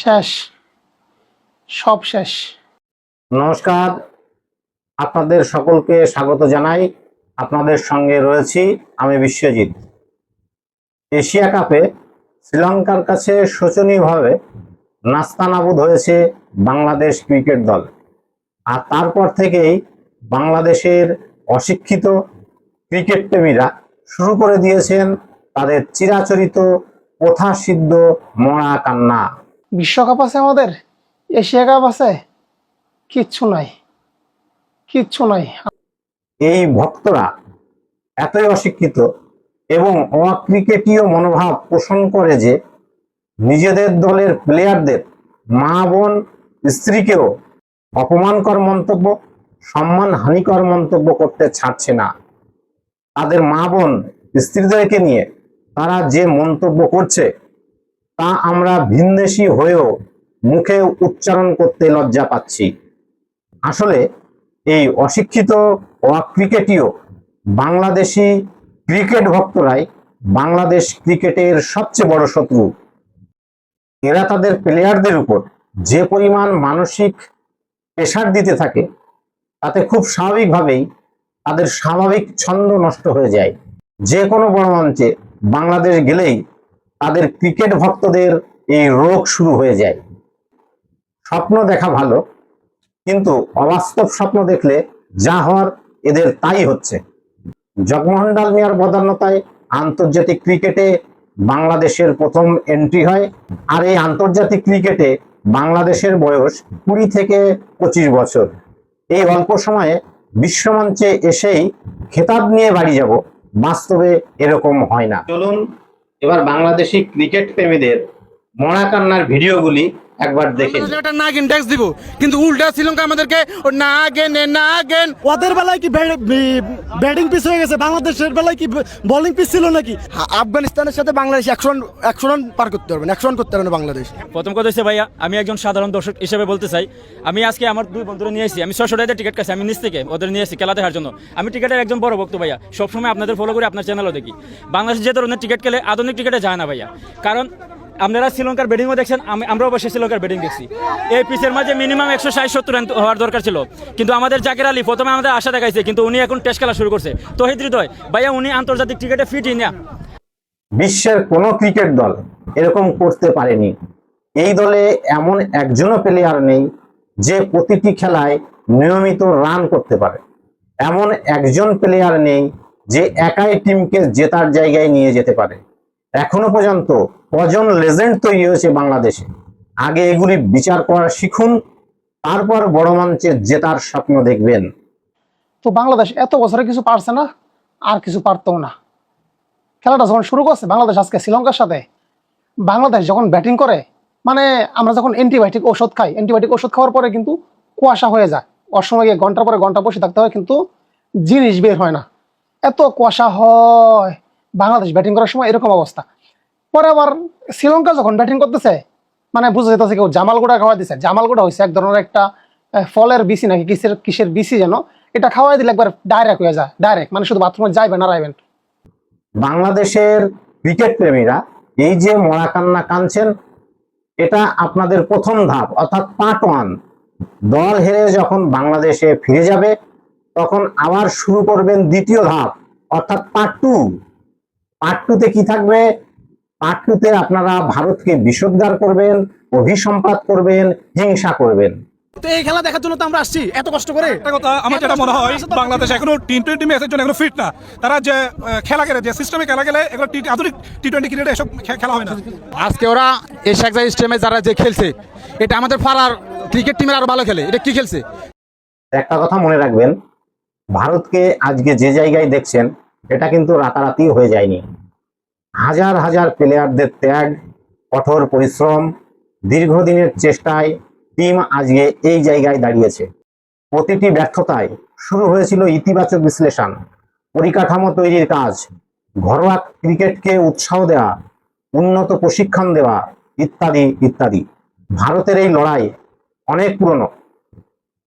শেষ, সব শেষ। নমস্কার, আপনাদের সকলকে স্বাগত জানাই। আপনাদের সঙ্গে রয়েছি আমি বিশ্বজিৎ। এশিয়া কাপে শ্রীলঙ্কার কাছে শোচনীয়ভাবে নাস্তানাবুদ হয়েছে বাংলাদেশ ক্রিকেট দল। আর তারপর থেকেই বাংলাদেশের অশিক্ষিত ক্রিকেট প্রেমীরা শুরু করে দিয়েছেন তাদের চিরাচরিত, প্রথাসিদ্ধ মরা কান্না। বিশ্বকাপ আছে আমাদের? এশিয়া কাপ আছে? কিচ্ছু নাই। কিচ্ছু নাই। এই ভক্তরা এতই অশিক্ষিত এবং অক্রিকেটীয় মনোভাব পোষণ করে যে নিজেদের দলের প্লেয়ারদের মা বোন স্ত্রীকেও অপমানকর মন্তব্য, সম্মান হানিকর মন্তব্য করতে ছাড়ছে না। তাদের মা বোন স্ত্রীদেরকে নিয়ে তারা যে মন্তব্য করছে তা আমরা ভিনদেশি হয়েও মুখে উচ্চারণ করতে লজ্জা পাচ্ছি। আসলে এই অশিক্ষিত অক্রিকেটীয় বাংলাদেশি ক্রিকেট ভক্তরাই বাংলাদেশ ক্রিকেটের সবচেয়ে বড় শত্রু। এরা তাদের প্লেয়ারদের উপর যে পরিমাণ মানসিক প্রেশার দিতে থাকে, তাতে খুব স্বাভাবিকভাবেই তাদের স্বাভাবিক ছন্দ নষ্ট হয়ে যায়। যে কোনো বড় মঞ্চে বাংলাদেশ গেলেই তাদের ক্রিকেট ভক্তদের এই রোগ শুরু হয়ে যায়। স্বপ্ন দেখা ভালো, কিন্তু অবাস্তব স্বপ্ন দেখলে যা হওয়ার এদের তাই হচ্ছে। জগমোহন ডাল মিয়ার বদান্যতায় আন্তর্জাতিক ক্রিকেটে বাংলাদেশের প্রথম এন্ট্রি হয়, আর এই আন্তর্জাতিক ক্রিকেটে বাংলাদেশের বয়স কুড়ি থেকে পঁচিশ বছর। এই অল্প সময়ে বিশ্বমঞ্চে এসেই খেতাব নিয়ে বাড়ি যাব, বাস্তবে এরকম হয় না। চলুন এবার বাংলাদেশি ক্রিকেট প্রেমীদের মরা কান্নার ভিডিওগুলি একবার দেখে। একটা নাগিন ট্যাক্স দিব কিন্তু উল্টা শ্রীলঙ্কা আমাদেরকে ও নাগেন এ নাগেন। ওদের বেলায় কি ব্যাটিং পিচ হয়ে গেছে? বাংলাদেশের বেলায় কি বোলিং পিচ ছিল নাকি? আফগানিস্তানের সাথে বাংলাদেশ একশো রান একশো রান পার করতে পারবেন একশো রান করতে পারবে না বাংলাদেশ। প্রথম কথা হচ্ছে ভাইয়া আমি একজন সাধারণ দর্শক হিসেবে বলতে চাই আমি আজকে আমার দুই বন্ধুরা নিয়ে এসেছি আমি ছশো টাকা টিকিট কাছে আমি নিচ থেকে ওদের নিয়ে এসেছি খেলা দেখার জন্য। আমি টিকিটের একজন বড় ভক্ত ভাইয়া সবসময় আপনাদের ফলো করে আপনার চ্যানেলও দেখি। বাংলাদেশ যে ধরনের টিকিট খেলে আধুনিক টিকিটে যায় না ভাইয়া। কারণ আপনারা শ্রীলঙ্কার ব্যাটিংও দেখছেন, আমি আমরা অবশ্যই শ্রীলঙ্কার ব্যাটিং দেখছি। এই পিচের মাঝে মিনিমাম একশো ষাট, সত্তর রান হওয়ার দরকার ছিল। কিন্তু আমাদের জাকির আলী প্রথমে আমাদের আশা দেখাইছে, কিন্তু উনি এখন টেস্ট খেলা শুরু করছে। তহিদ হৃদয়, ভাইয়া, উনি আন্তর্জাতিক ক্রিকেটে ফিটই না? বিশ্বের কোনো ক্রিকেট দল এরকম করতে পারেনি। এই দলে এমন একজনও প্লেয়ার নেই যে প্রতিটি খেলায় নিয়মিত রান করতে পারে। এমন একজন প্লেয়ার নেই যে একাই টিমকে জেতার জায়গায় নিয়ে যেতে পারে। এখনও পর্যন্ত কজন লেজেন্ড তৈরি হয়েছে বাংলাদেশে? আগে এগুলি বিচার করা শিখুন, তারপর বড় মঞ্চে জেতার স্বপ্ন দেখবেন। তো বাংলাদেশ এত বছরে কিছু পারছে না, আর কিছু পারতো না। খেলাটা যখন শুরু করছে, বাংলাদেশ আজকে শ্রীলঙ্কার সাথে। বাংলাদেশ যখন ব্যাটিং করে মানে আমরা যখন অ্যান্টিবায়োটিক ওষুধ খাই, অ্যান্টিবায়োটিক ওষুধ খাওয়ার পরে কিন্তু কুয়াশা হয়ে যায়। অসময় গিয়ে ঘণ্টার পরে ঘণ্টা বসে থাকতে হয়, কিন্তু জিনিস বের হয় না। এত কুয়াশা হয়। বাংলাদেশ ব্যাটিং করার সময় এরকম অবস্থা। পরে আবার শ্রীলঙ্কা যখন ব্যাটিং করতেছে মানে বুঝা যেতেছে কেউ জামালগোড়া খাওয়া দিছে। জামালগোড়া হয়েছে এক ধরনের একটা ফলের বিসি নাকি কিসের কিসের বিসি যেন, এটা খাওয়াই দিলে একবার ডাইরেক্ট হয়ে যায় ডাইরেক্ট মানে শুধু বাথরুমে যাইবেন আর আইবেন বাংলাদেশের ক্রিকেট প্রেমীরা এই যে মরা কান্না কাঁদছেন, এটা আপনাদের প্রথম ধাপ, অর্থাৎ পার্ট ওয়ান দল হেরে যখন বাংলাদেশে ফিরে যাবে, তখন আবার শুরু করবেন দ্বিতীয় ধাপ, অর্থাৎ পার্ট টু পার্ট টুতে কি থাকবে? পার্ট টুতে আপনারা ভারতকে বিষোদ্গার করবেন অভিসম্পাত করবেন হিংসা করবেন। তো এই খেলা দেখার জন্য তো আমরা আসছি। এত কষ্ট করে? একটা কথা আমার যেটা মনে হয় বাংলাদেশ এখনও টি টোয়েন্টি ম্যাচের জন্য এখনও ফিট না। তারা যে আহ, খেলা গেলে যে সিস্টেমে খেলা গেলে এগুলো টি আধুনিক টি টোয়েন্টি ক্রিকেটে এসব খেলা হয় না। আজকে ওরা শেখজা স্টেমে যারা যে খেলছে এটা আমাদের পাড়ার ক্রিকেট টিমের আরও ভালো খেলে। এটা কি খেলছে? একটা কথা মনে রাখবেন ভারতকে আজকে যে জায়গায় দেখছেন এটা কিন্তু রাতারাতি হয়ে যায়নি। হাজার হাজার প্লেয়ারদের ত্যাগ, কঠোর পরিশ্রম, দীর্ঘদিনের চেষ্টায় টিম আজকে এই জায়গায় দাঁড়িয়েছে। প্রতিটি ব্যর্থতায় শুরু হয়েছিল ইতিবাচক বিশ্লেষণ, পরিকাঠামো তৈরির কাজ, ঘরোয়া ক্রিকেটকে উৎসাহ দেওয়া, উন্নত প্রশিক্ষণ দেওয়া, ইত্যাদি ইত্যাদি। ভারতের এই লড়াই অনেক পুরনো।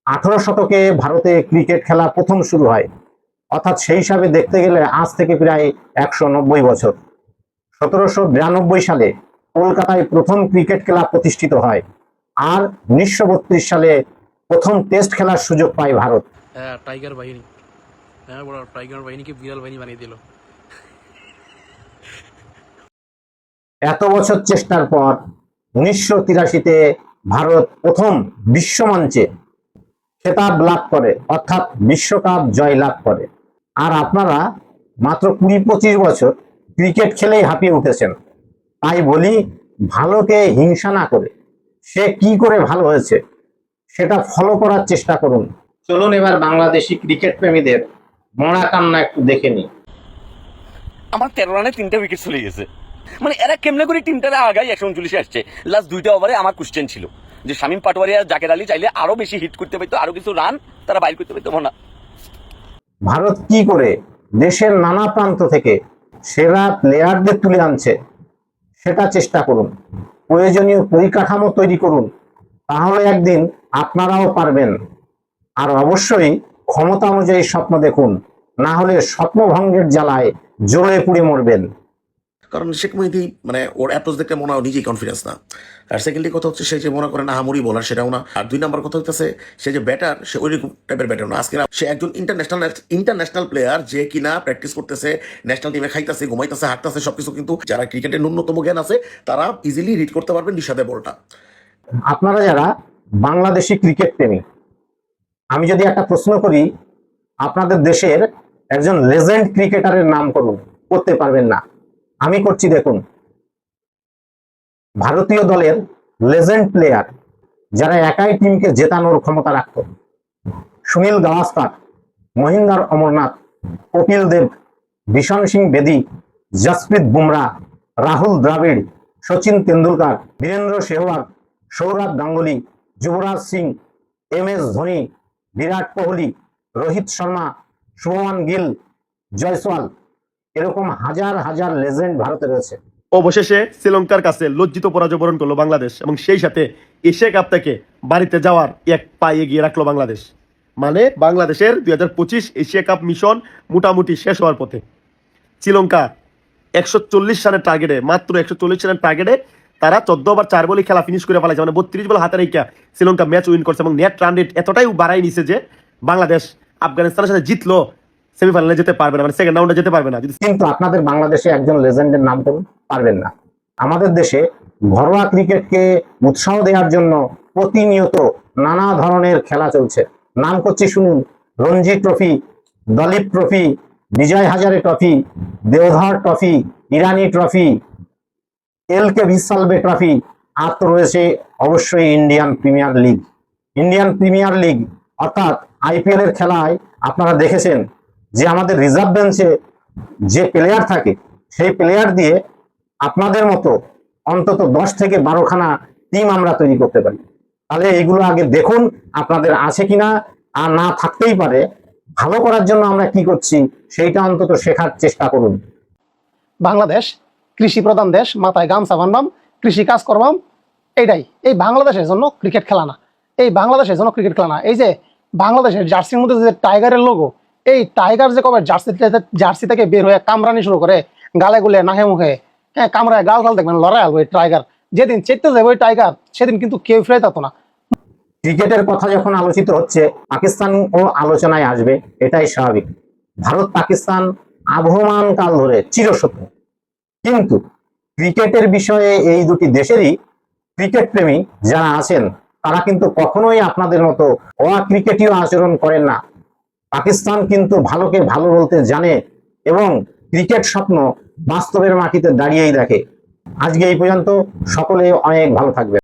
আঠারো শতকে ভারতে ক্রিকেট খেলা প্রথম শুরু হয়। অর্থাৎ সেই হিসাবে দেখতে গেলে আজ থেকে প্রায় একশো নব্বই বছর। সতেরোশো বিরানব্বই সালে কলকাতায় প্রথম ক্রিকেট খেলা প্রতিষ্ঠিত হয় আর উনিশশো বত্রিশ সালে প্রথম টেস্ট খেলার সুযোগ পায় ভারত। হ্যাঁ টাইগার বাহিনী। হ্যাঁ বড় টাইগার বাহিনীকে বিড়াল বাহিনী বানিয়ে দিল। এত বছর চেষ্টার পর উনিশশো তিরাশিতে ভারত প্রথম বিশ্বমঞ্চে খেতাব লাভ করে অর্থাৎ বিশ্বকাপ জয় লাভ করে। আর আপনারা মাত্র কুড়ি পঁচিশ বছর ক্রিকেট খেলেই হাঁপিয়ে উঠেছেন। তাই বলি, ভালোকে হিংসা না করে সে কি করে ভালো হয়েছে সেটা ফলো করার চেষ্টা করুন। চলুন এবার বাংলাদেশি ক্রিকেট প্রেমীদের মরা কান্না একটু দেখে নিই। আমার তেরো রানে তিনটা উইকেট চলে গেছে। মানে এরা কেমনে করে টিমটারে আগাই একশো উনচল্লিশে আসছে? লাস্ট দুইটা ওভারে আমার কোশ্চেন ছিল যে শামীম পাটোয়ারি আর জাকের আলী চাইলে আরও বেশি হিট করতে পারতো, আরও কিছু রান তারা বাইর করতে পারতো না ভারত কি করে দেশের নানা প্রান্ত থেকে সেরা প্লেয়ারদের তুলে আনছে, সেটা চেষ্টা করুন। প্রয়োজনীয় পরিকাঠামো তৈরি করুন, তাহলে একদিন আপনারাও পারবেন। আর অবশ্যই ক্ষমতা অনুযায়ী স্বপ্ন দেখুন, না হলে স্বপ্নভঙ্গের জ্বালায় জোরে পুড়ে মরবেন। কারণ শেখ মেহেদি মানে ওর অ্যাপ্রোচ দেখতে মনে হয় নিজেই কনফিডেন্স না। আর সেকেন্ডলি কথা হচ্ছে সে যে মনে করে না হামুরি বলার সেটাও না। আর দুই নাম্বার কথা হচ্ছে সে যে ব্যাটার সে ওই রকম টাইপের ব্যাটার না। আজকে সে একজন ইন্টারন্যাশনাল ইন্টারন্যাশনাল প্লেয়ার যে কিনা প্র্যাকটিস করতেছে ন্যাশনাল টিমে খাইতেছে, ঘুমাইতেছে, হাঁটতেছে, সবকিছু কিন্তু যারা ক্রিকেটের ন্যূনতম জ্ঞান আছে, তারা ইজিলি রিড করতে পারবেন নিশাদে বলটা। আপনারা যারা বাংলাদেশি ক্রিকেট প্রেমী, আমি যদি একটা প্রশ্ন করি, আপনাদের দেশের একজন লেজেন্ড ক্রিকেটারের নাম করুন, করতে পারবেন না। আমি করছি দেখুন। ভারতীয় দলের লেজেন্ড প্লেয়ার যারা একাই টিমকে জেতানোর ক্ষমতা রাখত, সুনীল গাভাস্কার, মহিন্দার অমরনাথ, কপিল দেব ভীষণ সিং বেদি, জসপ্রীত বুমরা, রাহুল দ্রাবিড়, সচিন তেন্ডুলকার, বীরেন্দ্র সেহবাগ সৌরভ গাঙ্গুলি, যুবরাজ সিং, এম এস ধোনি, বিরাট কোহলি, রোহিত শর্মা, শুভমান গিল, জয়সওয়াল এরকম হাজার হাজার লেজেন্ড ভারতে রয়েছে। অবশেষে শ্রীলঙ্কার কাছে লজ্জিত পরাজয় বরণ করল বাংলাদেশ এবং সেই সাথে এশিয়া কাপ থেকে বাড়িতে যাওয়ার এক পা এগিয়ে রাখল বাংলাদেশ। মানে বাংলাদেশের দুই হাজার পঁচিশ এশিয়া কাপ মিশন মোটামুটি শেষ হওয়ার পথে। শ্রীলঙ্কা একশো চল্লিশ রানের টার্গেটে মাত্র একশো চল্লিশ রানের টার্গেটে তারা চোদ্দ ওভার চার বলে খেলা ফিনিশ করে ফেলাইছে মানে বত্রিশ বল হাতে রেখে শ্রীলঙ্কা ম্যাচ উইন করছে এবং নেট রান রেট এতটাই বাড়াই নিছে যে বাংলাদেশ আফগানিস্তানের সাথে জিতলো সেমিফাইনালে যেতে পারবে না মানে সেকেন্ড রাউন্ডে যেতে পারবে না। কিন্তু আপনাদের বাংলাদেশে একজন লেজেন্ডের নাম করুন, পারবেন না। আমাদের দেশে ঘরোয়া ক্রিকেটকে উৎসাহ দেওয়ার জন্য প্রতিনিয়ত নানা ধরনের খেলা চলছে। নাম করছি শুনুন, Ranji trophy, Duleep trophy, Vijay Hazare trophy, Deodhar trophy, Irani trophy L K ভিসালবে trophy, আর তো রয়েছে অবশ্যই Indian premier league. Indian premier league, অর্থাৎ আইপিএল এর খেলায় আপনারা দেখেছেন যে আমাদের রিজার্ভ বেঞ্চে যে প্লেয়ার থাকে, সেই প্লেয়ার দিয়ে আপনাদের মতো অন্তত দশ থেকে বারোখানা টিম আমরা তৈরি করতে পারি। তাহলে এগুলো আগে দেখুন, আপনাদের আছে কিনা, আর না থাকতেই পারে, ভালো করার জন্য আমরা কি করছি, সেইটা অন্তত শেখার চেষ্টা করুন। বাংলাদেশ, কৃষি প্রধান দেশ, মাথায় গামছা বানবাম, কৃষি কাজ করবাম এটাই এই বাংলাদেশের জন্য ক্রিকেট খেলা না। এই বাংলাদেশের জন্য ক্রিকেট খেলা না। এই যে বাংলাদেশের জার্সির মধ্যে যে টাইগারের লোগো এই টাইগার যে কবে জার্সি জার্সি থেকে বের হয়ে কামরানি শুরু করে গালে গুলে নাহে মুখে হ্যাঁ কামরায় গাল গাল দেখবেন, লড়াই আলবো টাইগার যেদিন চেতে যাবে ওই টাইগার সেদিন কিন্তু কেউ ফিরে যেত না। ক্রিকেটের কথা যখন আলোচিত হচ্ছে, পাকিস্তান ও আলোচনায় আসবে, এটাই স্বাভাবিক। ভারত, পাকিস্তান, আবহমান কাল ধরে চিরশত্রু। কিন্তু ক্রিকেটের বিষয়ে এই দুটি দেশেরই ক্রিকেট প্রেমী যারা আছেন, তারা কিন্তু কখনোই আপনাদের মতো অক্রিকেটীয় আচরণ করেন না। পাকিস্তান কিন্তু ভালোকে ভালো বলতে জানে এবং ক্রিকেট স্বপ্ন বাস্তবের মাটিতে দাঁড়িয়েই দেখে। আজকে এই পর্যন্ত সকলে অনেক ভালো থাকবে